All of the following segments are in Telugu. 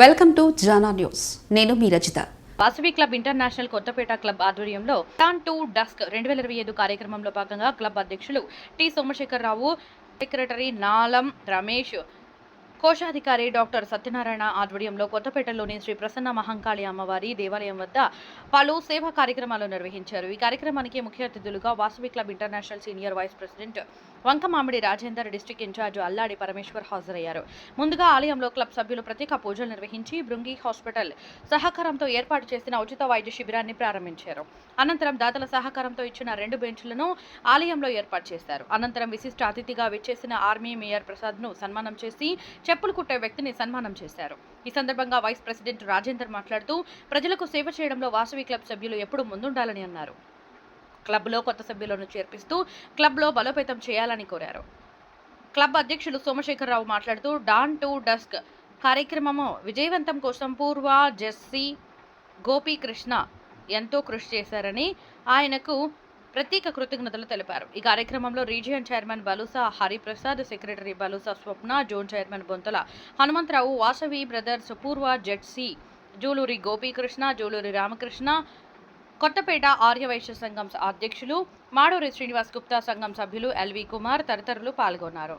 Welcome to Jana news. నేను మీ Rajitha Pacific club international Kothapeta club ఆధ్వర్యంలో టాన్ టు డస్క్ రెండు వేల ఇరవై ఐదు కార్యక్రమంలో భాగంగా క్లబ్ అధ్యక్షులు టి సోమశేఖరరావు సెక్రటరీ నాలం రమేష్ కోశాధికారి డాక్టర్ సత్యనారాయణ ఆధ్వర్యంలో కొత్తపేటలోని శ్రీ ప్రసన్న మహంకాళి అమ్మవారి దేవాలయం వద్ద పలు సేవా కార్యక్రమాలు నిర్వహించారు. ఈ కార్యక్రమానికి ముఖ్య అతిథులుగా Vasavi club international senior vice president Vankamamidi Rajender district in charge Alladi Parameshwar హాజరయ్యారు. ముందుగా ఆలయంలో క్లబ్ సభ్యులు ప్రత్యేక పూజలు నిర్వహించి బృంగి హాస్పిటల్ సహకారంతో ఏర్పాటు చేసిన ఉచిత వైద్య శిబిరాన్ని ప్రారంభించారు. అనంతరం దాతల సహకారంతో ఇచ్చిన రెండు బెంచ్లను ఆలయంలో ఏర్పాటు చేశారు. అనంతరం విశిష్ట అతిథిగా విచ్చేసిన ఆర్మీ మేయర్ ప్రసాద్ను సన్మానం చేసి చెప్పులు కుట్టే వ్యక్తిని సన్మానం చేశారు. ఈ సందర్భంగా వైస్ ప్రెసిడెంట్ రాజేందర్ మాట్లాడుతూ ప్రజలకు సేవ చేయడంలో వాసవి క్లబ్ సభ్యులు ఎప్పుడూ ముందుండాలని అన్నారు. క్లబ్లో కొత్త సభ్యులను చేర్పిస్తూ క్లబ్లో బలోపేతం చేయాలని కోరారు. క్లబ్ అధ్యక్షులు సోమశేఖరరావు మాట్లాడుతూ డాన్ టు డస్క్ కార్యక్రమము విజయవంతం కోసం పూర్వ జెస్సీ గోపీకృష్ణ ఎంతో కృషి చేశారని ఆయనకు ప్రత్యేక కృతజ్ఞతలు తెలిపారు. ఈ కార్యక్రమంలో region chairman Balusa Hariprasad secretary Balusa Swapna zone chairman Bonthala Hanumantha Rao Vasavi brothers పూర్వ జెడ్సీ జూలూరి గోపీకృష్ణ జూలూరి రామకృష్ణ కొత్తపేట ఆర్యవైశ్య సంఘం అధ్యక్షులు మాడూరి శ్రీనివాస్ గుప్తా సంఘం సభ్యులు ఎల్వి కుమార్ తదితరులు పాల్గొన్నారు.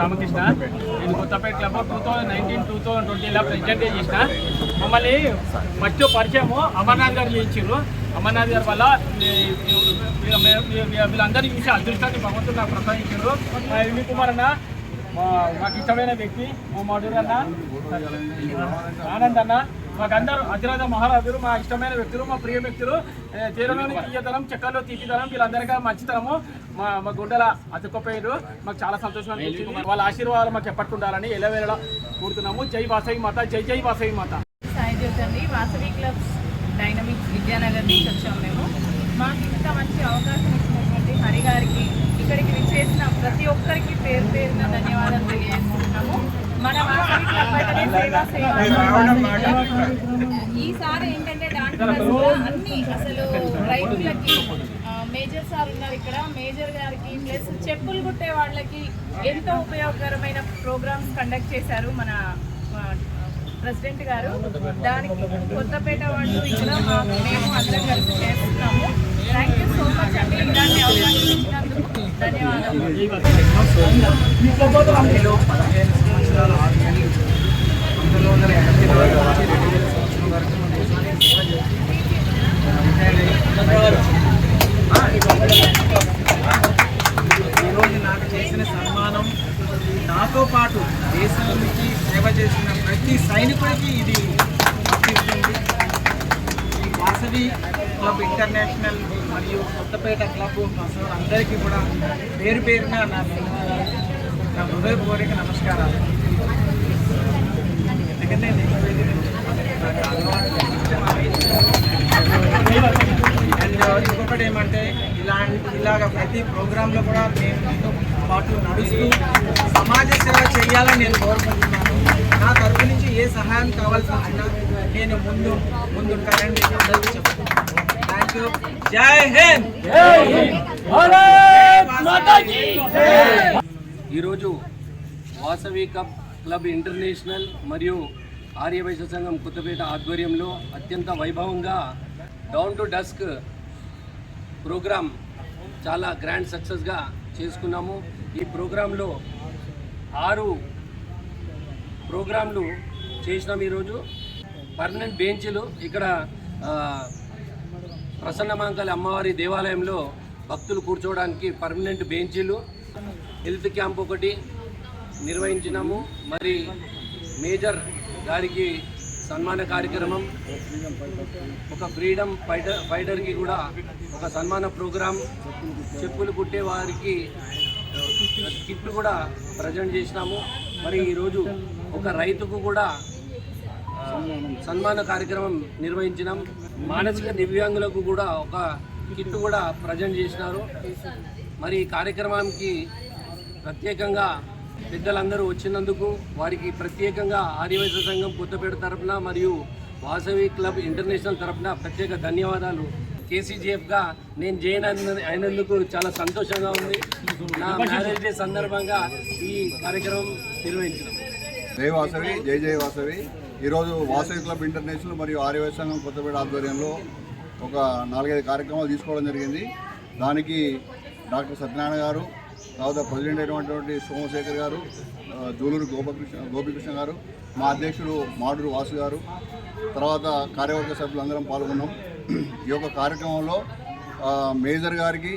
రామకృష్ణ. నేను Kothapet club two thousand nineteen two thousand ట్వంటీలో ప్రెసిడెంట్ చేసిన. మమ్మల్ని ఫస్ట్ పరిచయము అమర్నాథ్ గారు చేయించారు అమర్నాథ్ గారి వల్ల వీళ్ళందరినీ చూసి అదృష్టాన్ని భగవంతుడు నాకు ప్రసాదించారు మా ఎల్వి కుమార్ అన్న మాకు ఇష్టమైన వ్యక్తి మా మధురన్న ఆనంద్ అన్న. మాకందరూ అతిరాజ మహారాజులు మా ఇష్టమైన వ్యక్తులు మా ప్రియ వ్యక్తులు తీరంలోని తీయతనం చెక్కల్లో తీపితనం వీళ్ళందరికీ మంచితనము. మా మా గుండెల అతుక్కపోయారు మాకు చాలా సంతోషం అనిపించింది. వాళ్ళ ఆశీర్వాదాలు మాకు ఎప్పటికుండాలని ఎలవేళ కూడుతున్నాము జై వాసవి మాత జై జై వాసవి మాత. సాయి వాసవి క్లబ్స్ డైనమిక్స్ విద్యానగర్ నుంచి వచ్చాము మేము. మాకు ఇంత మంచి అవకాశం ఇచ్చినటువంటి హరి గారికి ఇక్కడికి విచ్చేసిన ప్రతి ఒక్కరికి పేరు పేరున ధన్యవాదాలు తెలియజేస్తున్నాము మన ఈసారి ఏంటంటే దాంట్లో అన్ని అసలు రైతులకి ఆ, మేజర్ సార్ ఉన్నారు ఇక్కడ. మేజర్ గారికి ప్లస్ చెప్పులు కుట్టే వాళ్ళకి ఎంతో ఉపయోగకరమైన ప్రోగ్రామ్స్ కండక్ట్ చేశారు మన ప్రెసిడెంట్ గారు. దానికి కొత్తపేట వాళ్ళు ఇక్కడ మా- మేము అందరం కలిసి చేస్తున్నాము. థ్యాంక్ యూ సో మచ్ అండి ఇలాంటి అవకాశం ఇచ్చినందుకు. ధన్యవాదాలు. సంవత్సరాల ఆరు నెలలు పంతొమ్మిది వందల ఎనభై నాలుగు నుంచి రెండు వేల సంవత్సరం వరకు మన దేశానికి సేవ చేశాను. ఈరోజు నాకు చేసిన సన్మానం నాతో పాటు దేశానికి సేవ చేసిన ప్రతి సైనికుడికి ఇది వర్తిస్తుంది. ఈ వాసవి క్లబ్ ఇంటర్నేషనల్ మరియు కొత్తపేట క్లబ్ అందరికీ కూడా పేరు పేరున నా నా హృదయపూర్వక నమస్కారాలు అండ్ ఇంకొకటి ఏమంటే ఇలాంటి ఇలాగ ప్రతి ప్రోగ్రాంలో కూడా నేను మీతో పాటు నడుస్తూ సమాజ సేవ చేయాలని నేను కోరుకుంటున్నాను. నా తరపు నుంచి ఏ సహాయం కావాల్సి వచ్చినా నేను ముందు ముందుంటానని మీకు అందరికీ చెప్తున్నాను. Thank you. జై హింద్! ఈరోజు వాసవి కప్ క్లబ్ ఇంటర్నేషనల్ మరియు ఆర్యవైశ్య సంఘం కొత్తపేట ఆధ్వర్యంలో అత్యంత వైభవంగా డౌన్ టు డస్క్ ప్రోగ్రాం చాలా గ్రాండ్ సక్సెస్గా చేసుకున్నాము. ఈ ప్రోగ్రాంలో ఆరు ప్రోగ్రాంలు చేసినాం ఈరోజు. పర్మనెంట్ బెంచ్లు ఇక్కడ ఆ, ప్రసన్నమాంకలి అమ్మవారి దేవాలయంలో భక్తులు కూర్చోవడానికి పర్మనెంట్ బెంచీలు. హెల్త్ క్యాంప్ ఒకటి నిర్వహించినాము. మరి మేజర్ గారికి సన్మాన కార్యక్రమం. ఒక ఫ్రీడమ్ ఫైటర్ ఫైటర్కి కూడా ఒక సన్మాన ప్రోగ్రాం చెప్పులు కుట్టే వారికి కిట్లు కూడా ప్రజెంట్ చేసినాము. మరి ఈరోజు ఒక రైతుకు కూడా సన్మాన కార్యక్రమం నిర్వహించినాం. మానసిక దివ్యాంగులకు కూడా ఒక కిట్ కూడా ప్రజెంట్ చేసినారు. మరి ఈ కార్యక్రమానికి ప్రత్యేకంగా పెద్దలందరూ వచ్చినందుకు వారికి ప్రత్యేకంగా ఆర్యవైశ్య సంఘం కొత్తపేట తరపున మరియు వాసవి క్లబ్ ఇంటర్నేషనల్ తరపున ప్రత్యేక ధన్యవాదాలు. కేసీజీఎఫ్గా నేను జైన్ అయినందుకు చాలా సంతోషంగా ఉంది. నా మ్యారేజ్ డే సందర్భంగా ఈ కార్యక్రమం నిర్వహించాం జై వాసవి జై జై వాసవి. ఈరోజు వాసవి క్లబ్ ఇంటర్నేషనల్ మరియు ఆర్యవ సంఘం కొత్తపేట ఆధ్వర్యంలో ఒక నాలుగైదు కార్యక్రమాలు తీసుకోవడం జరిగింది. దానికి డాక్టర్ సత్యనారాయణ గారు తర్వాత ప్రెసిడెంట్ అయినటువంటి సోమశేఖర్ గారు జూలూరు గోపకృష్ణ గోపికృష్ణ గారు మా అధ్యక్షుడు మాడూరు వాసు గారు తర్వాత కార్యవర్గ సభ్యులందరం పాల్గొన్నాం. ఈ యొక్క కార్యక్రమంలో మేజర్ గారికి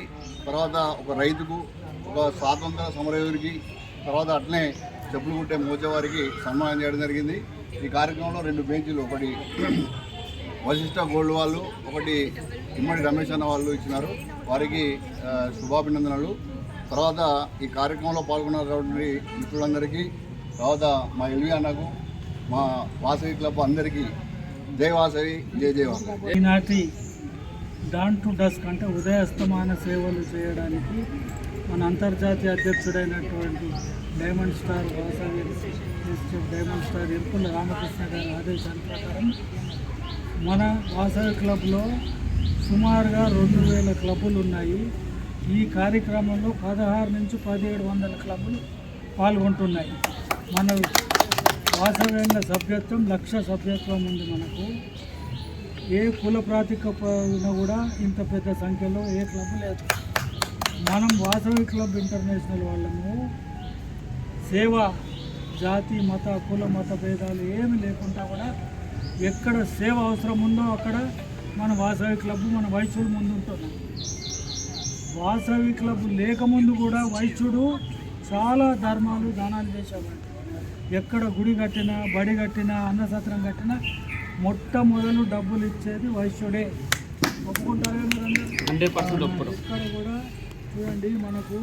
తర్వాత ఒక రైతుకు ఒక స్వాతంత్ర సమరయోధుడికి తర్వాత అట్లనే చెప్పులు కుట్టే మోచేవారికి సన్మానం చేయడం జరిగింది. ఈ కార్యక్రమంలో రెండు బెంచీలు ఒకటి వశిష్ట గోల్డ్ వాళ్ళు ఒకటి ఇమ్మడి రమేష్ అన్న వాళ్ళు ఇచ్చినారు. వారికి శుభాభినందనలు. తర్వాత ఈ కార్యక్రమంలో పాల్గొన్నటువంటి మిత్రులందరికీ తర్వాత మా ఎల్వి అన్నకు మా వాసవి క్లబ్ అందరికీ జై వాసవి జై జై వాసవి. ఈనాటి డాన్ టు డస్క్ అంటే ఉదయాస్తమాన సేవలు చేయడానికి మన అంతర్జాతీయ అధ్యక్షుడైనటువంటి diamond star Vasavi diamond star Irukula Ramakrishna గారి ఆదేశాల ప్రకారం మన వాసవి క్లబ్లో సుమారుగా రెండు వేల క్లబ్బులు ఉన్నాయి. ఈ కార్యక్రమంలో పదహారు నుంచి పదిహేడు వందల క్లబ్బులు పాల్గొంటున్నాయి. మన వాసవేంద్ర సభ్యత్వం లక్ష సభ్యత్వం ఉంది మనకు. ఏ కుల ప్రాతిపదికన కూడా ఇంత పెద్ద సంఖ్యలో ఏ క్లబ్ లేదు. మనం వాసవి క్లబ్ ఇంటర్నేషనల్ వాళ్ళము. సేవ జాతి మత కుల మత భేదాలు ఏమి లేకుండా కూడా ఎక్కడ సేవ అవసరం ఉందో అక్కడ మన వాసవి క్లబ్ మన వైశ్యుడు ముందు ఉంటున్నాం వాసవి క్లబ్ లేకముందు కూడా వైశ్యుడు చాలా ధర్మాలు దానాలు చేసేవాడు. ఎక్కడ గుడి కట్టినా బడి కట్టినా అన్నసత్రం కట్టినా మొట్టమొదలు డబ్బులు ఇచ్చేది వైశ్యుడే. ఒప్పుకుంటారా హండ్రెడ్ పర్సెంట్ ఇక్కడ కూడా చూడండి మనకు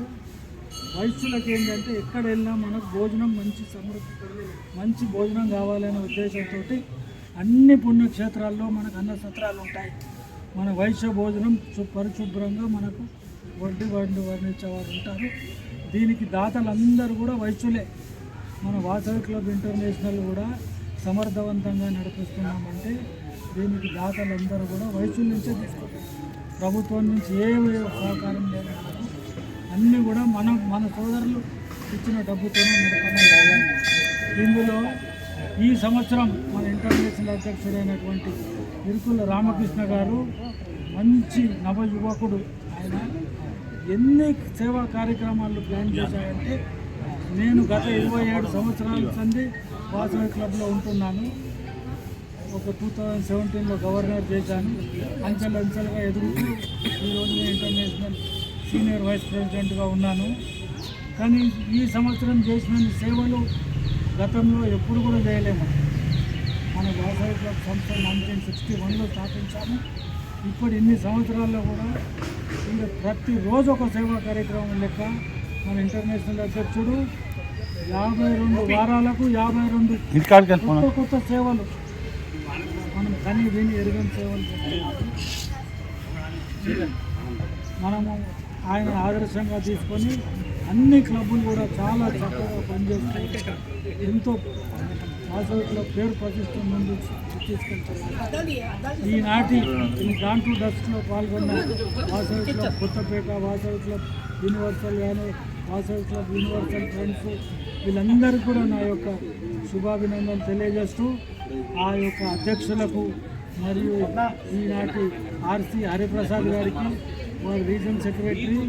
వైశ్యులకి ఏంటంటే ఎక్కడ వెళ్ళినా మనకు భోజనం మంచి సమృద్ధి మంచి భోజనం కావాలనే ఉద్దేశంతో అన్ని పుణ్యక్షేత్రాల్లో మనకు అన్న సత్రాలు ఉంటాయి. మన వైశ్య భోజనం పరిశుభ్రంగా మనకు వడ్డీ బండి వర్ణించేవారు ఉంటారు. దీనికి దాతలందరూ కూడా వైచులే మన వాసవి క్లబ్ ఇంటర్నేషనల్ కూడా సమర్థవంతంగా నడిపిస్తున్నామంటే దీనికి దాతలందరూ కూడా వైచుల నుంచే తీసుకుంటారు ప్రభుత్వం నుంచి ఏ సహకారం లేదు అన్నీ కూడా మన మన సోదరులు ఇచ్చిన డబ్బుతోనే నడుపుతున్నాం ఇందులో ఈ సంవత్సరం మన ఇంటర్నేషనల్ అధ్యక్షుడైనటువంటి ఇరుకుల రామకృష్ణ గారు మంచి నవ యువకుడు ఆయన ఎన్ని సేవా కార్యక్రమాలు ప్లాన్ చేశారంటే నేను గత ఇరవై ఏడు సంవత్సరాల సంది వాసవి క్లబ్లో ఉంటున్నాను. ఒక టూ థౌజండ్ సెవెంటీన్లో గవర్నర్ చేశాను. అంచెలు అంచెలుగా ఎదుగుతూ ఈరోజు ఇంటర్నేషనల్ సీనియర్ వైస్ ప్రెసిడెంట్గా ఉన్నాను. కానీ ఈ సంవత్సరం చేసిన సేవలు గతంలో ఎప్పుడు కూడా చేయలేము. మన వ్యవసాయ క్లబ్ సంస్థ నైన్టీన్ సిక్స్టీ వన్లో స్థాపించాము. ఇప్పుడు ఇన్ని సంవత్సరాల్లో కూడా ఇంకా ప్రతిరోజు ఒక సేవా కార్యక్రమం లెక్క మన ఇంటర్నేషనల్ అధ్యక్షుడు యాభై రెండు వారాలకు యాభై రెండు కొత్త కొత్త సేవలు. మనం కని విని ఎరుగని సేవలు మనము ఆయన ఆదర్శంగా తీసుకొని అన్ని క్లబ్బులు కూడా చాలా చక్కగా పనిచేస్తాయి. ఎంతో వాసవి క్లబ్ పేరు ప్రతిష్ట ముందు తీసుకెళ్తారు. ఈనాటి ఈ దాంట్లో డస్ట్లో పాల్గొన్న Vasavi club Kothapet Vasavi club universal కానీ వాసవి క్లబ్ యూనివర్సల్ ఫ్రెండ్స్ వీళ్ళందరికీ కూడా నా యొక్క శుభాభినందన తెలియజేస్తూ ఆ యొక్క అధ్యక్షులకు మరియు ఈనాటి ఆర్సీ హరిప్రసాద్ గారికి వారి రీజన్ సెక్రటరీ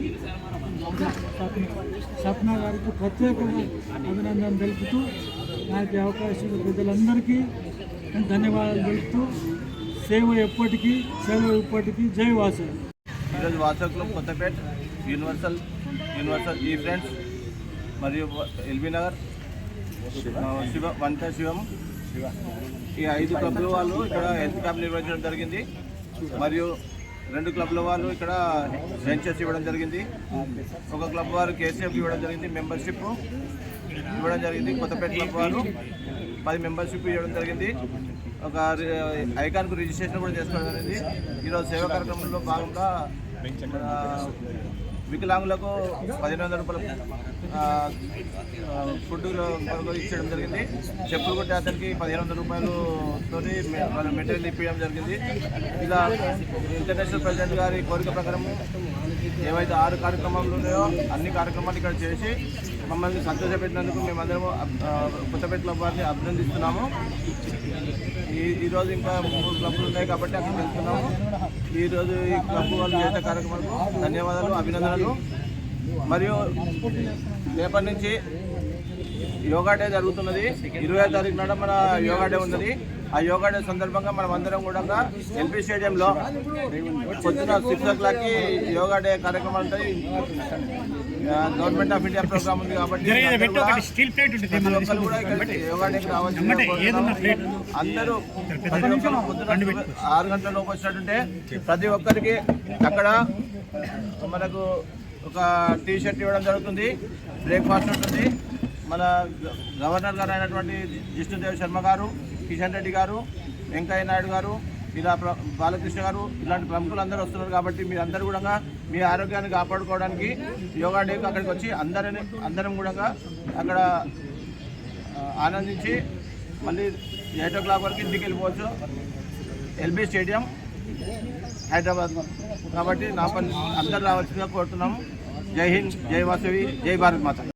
సప్న గారికి ప్రత్యేకంగా అభినందన తెలుపుతూ నాకు అవకాశం ప్రజలందరికీ ధన్యవాదాలు తెలుపుతూ సేవ ఎప్పటికీ సేవ ఇప్పటికీ జై వాసవి ఈరోజు వాట్సాప్ కొత్తపేట యూనివర్సల్ యూనివర్సల్ ఈ ఫ్రెండ్స్ మరియు ఎల్బీ నగర్ శివ వంత శివం ఈ ఐదు క్లబ్ల వాళ్ళు ఇక్కడ హెల్త్ క్యాంప్ నిర్వహించడం జరిగింది. మరియు రెండు క్లబ్ల వాళ్ళు ఇక్కడ వెంచర్స్ ఇవ్వడం జరిగింది. ఒక క్లబ్ వారు కేసీఎఫ్ ఇవ్వడం జరిగింది మెంబర్షిప్ ఇవ్వడం జరిగింది. కొత్తపేట క్లబ్ వారు పది మెంబర్షిప్ ఇవ్వడం జరిగింది. ఒక ఐకాన్కు రిజిస్ట్రేషన్ కూడా చేసుకోవడం జరిగింది. ఈరోజు సేవా కార్యక్రమంలో భాగంగా వికలాంగులకు పదిహేను వందల రూపాయలు ఫుడ్లో ఇచ్చడం జరిగింది. చెప్పులు కొట్టే అతనికి పదిహేను వందల రూపాయలతో మెటీరియల్ ఇప్పించడం జరిగింది. ఇలా ఇంటర్నేషనల్ ప్రెసిడెంట్ గారి కోరిక ప్రకారం ఏవైతే ఆరు కార్యక్రమాలు ఉన్నాయో అన్ని కార్యక్రమాలు ఇక్కడ చేసి మమ్మల్ని సంతోషపెట్టినందుకు మేమందరము ఆ, కొత్తపేట వారిని అభినందిస్తున్నాము. ఈ ఈరోజు ఇంకా మూడు క్లబ్లు ఉన్నాయి కాబట్టి అక్కడికి వెళ్తున్నాము. ఈరోజు ఈ క్లబ్ వాళ్ళు చేసే కార్యక్రమాలకు ధన్యవాదాలు అభినందనలు. మరియు రేపటి నుంచి యోగా డే జరుగుతున్నది. ఇరవై తారీఖు నాడు మన యోగా డే ఉన్నది. ఆ యోగా డే సందర్భంగా మనం అందరం కూడా ఎల్పీ స్టేడియంలో పొద్దున సిక్స్ ఓ క్లాక్కి యోగా డే కార్యక్రమం ఉంటుంది గవర్నమెంట్ ఆఫ్ ఇండియా ప్రోగ్రామ్ ఉంది కాబట్టి ఒక్కరు కూడా యోగా డేకి రావాల్సిందిగా అందరూ పొద్దున ఆరు గంటల లోపు వచ్చినట్టుంటే ప్రతి ఒక్కరికి అక్కడ మనకు ఒక టీ షర్ట్ ఇవ్వడం జరుగుతుంది. బ్రేక్ఫాస్ట్ ఉంటుంది. మన గవర్నర్ గారు అయినటువంటి జిష్ణుదేవ్ శర్మ గారు కిషన్ రెడ్డి గారు వెంకయ్య నాయుడు గారు ఇలా బాలకృష్ణ గారు ఇలాంటి ప్రముఖులు అందరూ వస్తున్నారు కాబట్టి మీరు అందరూ కూడా మీ ఆరోగ్యాన్ని కాపాడుకోవడానికి యోగా డేకి అక్కడికి వచ్చి అందరిని అందరం కూడా అక్కడ ఆనందించి మళ్ళీ ఎయిట్ ఓ క్లాక్ వరకు ఇంటికి వెళ్ళిపోవచ్చు. LB stadium Hyderabad. కాబట్టి నా పని అందరు రావాల్సిందిగా కోరుతున్నాము. జై హింద్ జై వాసవి జై భారత్ మాత